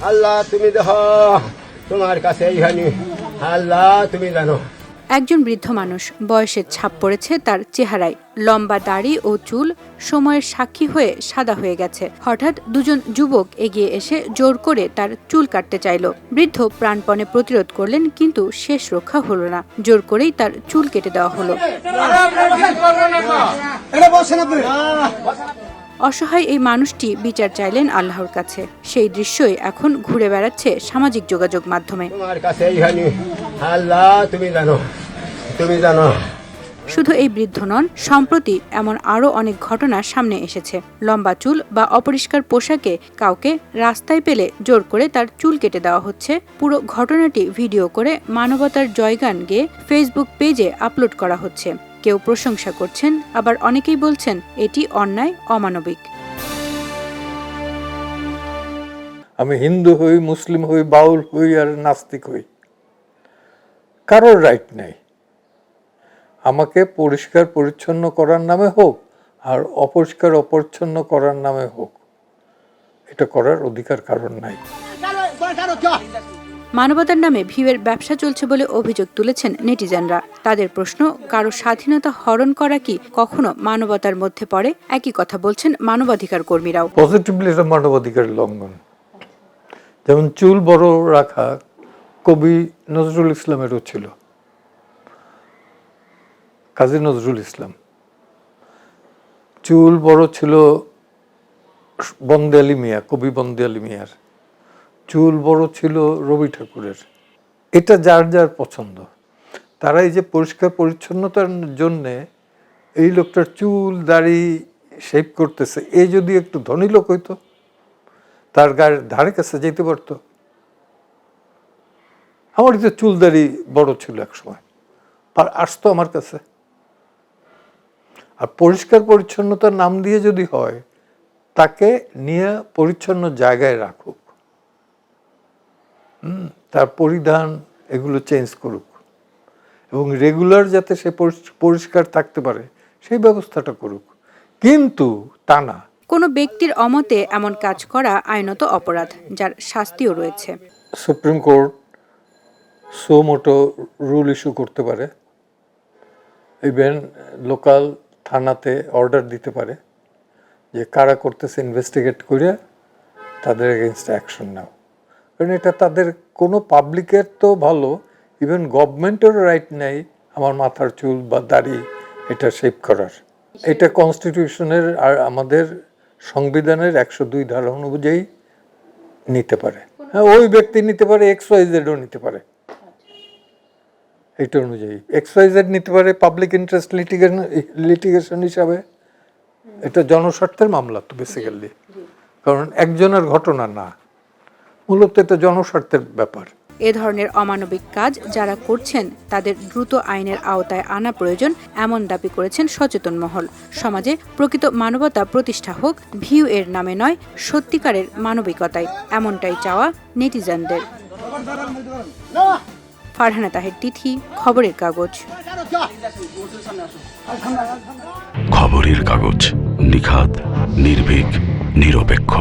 আল্লাহ তুমি দেহ তোমার কাছে এইখানে আল্লাহ তুমি জানো একজন বৃদ্ধ মানুষ বয়সের ছাপ পড়েছে তার চেহারায় লম্বা দাড়ি ও চুল সময়ের সাক্ষী হয়ে সাদা হয়ে গেছে হঠাৎ দুজন যুবক এগিয়ে এসে জোর করে তার চুল কাটতে চাইল বৃদ্ধ প্রাণপণে প্রতিরোধ করলেন কিন্তু শেষ রক্ষা হলো না জোর করেই তার চুল কেটে দেওয়া হলো অসহায় এই মানুষটি বিচার চাইলেন আল্লাহর কাছে। সেই দৃশ্যই এখন ঘুরে বেড়াচ্ছে সামাজিক যোগাযোগ মাধ্যমে। তোমার কাছে এইখানে আল্লাহ তুমি জানো তুমি জানো। শুধু এই বৃদ্ধ নন সম্প্রতি এমন আরও অনেক ঘটনা সামনে এসেছে। লম্বা চুল বা অপরিষ্কার পোশাকে কাউকে রাস্তায় পেলে জোর করে তার চুল কেটে দেওয়া হচ্ছে। পুরো ঘটনাটি ভিডিও করে মানবতার জয়গান গেয়ে ফেসবুক পেজে আপলোড করা হচ্ছে। কেউ প্রশংসা করছেন আবার অনেকেই বলছেন এটি অন্যায় অমানবিক। আমি হিন্দু হই মুসলিম হই বাউল হই আর নাস্তিক হই। কারোর রাইট নাই। আমাকে পরিষ্কার পরিচ্ছন্ন করার নামে হোক আর অপরিষ্কার অপরিচ্ছন্ন করার নামে হোক এটা করার অধিকার কারণ নাই। মানবতার নামে ভিউয়ের ব্যবসা চলছে বলে অভিযোগ তুলেছেন নেটিজেনরা। তাদের প্রশ্ন, কারও স্বাধীনতা হরণ করা কি কখনো মানবতার মধ্যে পড়ে? একই কথা বলছেন মানবাধিকার কর্মীরাও। পজিটিভলি এটা মানবাধিকার লঙ্ঘন। যেমন চুল বড় রাখা কবি নজরুল ইসলামেরও ছিল। কাজী নজরুল ইসলাম। চুল বড় ছিল বন্দে আলী মিয়া, কবি বন্দে আলী মিয়ার। চুল বড় ছিল রবি ঠাকুরের। এটা যার যার পছন্দ। তারা এই যে পরিষ্কার পরিচ্ছন্নতার জন্যে এই লোকটার চুল, দাড়ি শেভ করতেছে এই যদি একটু ধনী লোক হইতো, তার গায়ের ধারে কাছে যেতে পারতো। আমার তো চুল, দাড়ি বড় ছিল এক সময় আর আসতো আমার কাছে। আর পরিষ্কার পরিচ্ছন্নতার নাম দিয়ে যদি হয়, তাকে নিয়ে পরিচ্ছন্ন জায়গায় রাখুক। তার পরিধান এগুলো চেঞ্জ করুক। এবং রেগুলার যাতে সে পরিষ্কার থাকতে পারে সেই ব্যবস্থাটা করুক। কিন্তু তা না। কোনো ব্যক্তির অমতে এমন কাজ করা আইনত অপরাধ যার শাস্তিও রয়েছে। Supreme Court suo motu rule issue করতে পারে। ইভেন লোকাল থানাতে অর্ডার দিতে পারে যে কারা করতেছে ইনভেস্টিগেট করে তাদের এগেনস্ট অ্যাকশন নাও। কারণ এটা তাদের কোনো পাবলিকের তো ভালো ইভেন গভর্নমেন্টেরও রাইট নেই আমার মাথার চুল বা দাড়ি এটা শেপ করার। এটা কনস্টিটিউশনের আর আমাদের সংবিধানের একশো দুই ধারা অনুযায়ী নিতে পারে। হ্যাঁ ওই ব্যক্তি নিতে পারে এক্স ওয়াই জেডও নিতে পারে। এটা অনুযায়ী। এক্স ওয়াই জেড নিতে পারে পাবলিক ইন্টারেস্ট লিটিগেশন লিটিগেশন হিসাবে। এটা জনস্বার্থের মামলা তো বেসিক্যালি কারণ একজনের ঘটনা না। মূলত এটা জনস্বার্থের ব্যাপার। এ ধরনের অমানবিক কাজ যারা করছেন তাদের দ্রুত আইনের আওতায় আনা প্রয়োজন এমন দাবি করেছেন সচেতন মহল। সমাজে প্রকৃত মানবতা প্রতিষ্ঠা হোক ভিউ এর নামে নয় সত্যিকারের মানবিকতায়। এমনটাই চাওয়া নেটিজেনদের। ফারহানা তাহের তিথি খবরের কাগজ। খবরের কাগজ নিখাত নির্ভীক নিরপেক্ষ।